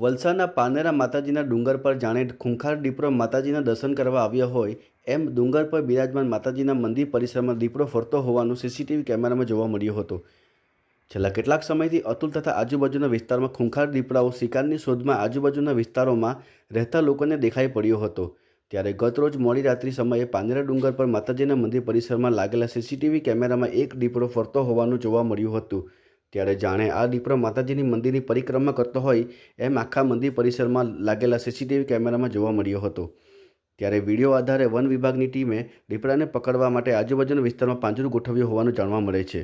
વલસાડના પાનેરા માતાજીના ડુંગર પર જાણે ખૂંખાર દીપડો માતાજીના દર્શન કરવા આવ્યો હોય એમ ડુંગર પર બિરાજમાન માતાજીના મંદિર પરિસરમાં દીપડો ફરતો હોવાનું સીસીટીવી કેમેરામાં જોવા મળ્યો હતો. છેલ્લા કેટલાક સમયથી અતુલ તથા આજુબાજુના વિસ્તારમાં ખૂંખાર દીપડાઓ શિકારની શોધમાં આજુબાજુના વિસ્તારોમાં રહેતા લોકોને દેખાઈ પડ્યો હતો. ત્યારે ગતરોજ મોડી રાત્રિ સમયે પાનેરા ડુંગર પર માતાજીના મંદિર પરિસરમાં લાગેલા સીસીટીવી કેમેરામાં એક દીપડો ફરતો હોવાનું જોવા મળ્યું હતું. ત્યારે જાણે આ દીપડો માતાજીની મંદિરની પરિક્રમા કરતો હોય એમ આખા મંદિર પરિસરમાં લાગેલા સીસીટીવી કેમેરામાં જોવા મળ્યો હતો. ત્યારે વીડિયો આધારે વન વિભાગની ટીમે દીપડાને પકડવા માટે આજુબાજુના વિસ્તારમાં પાંજરું ગોઠવ્યું હોવાનું જાણવા મળે છે.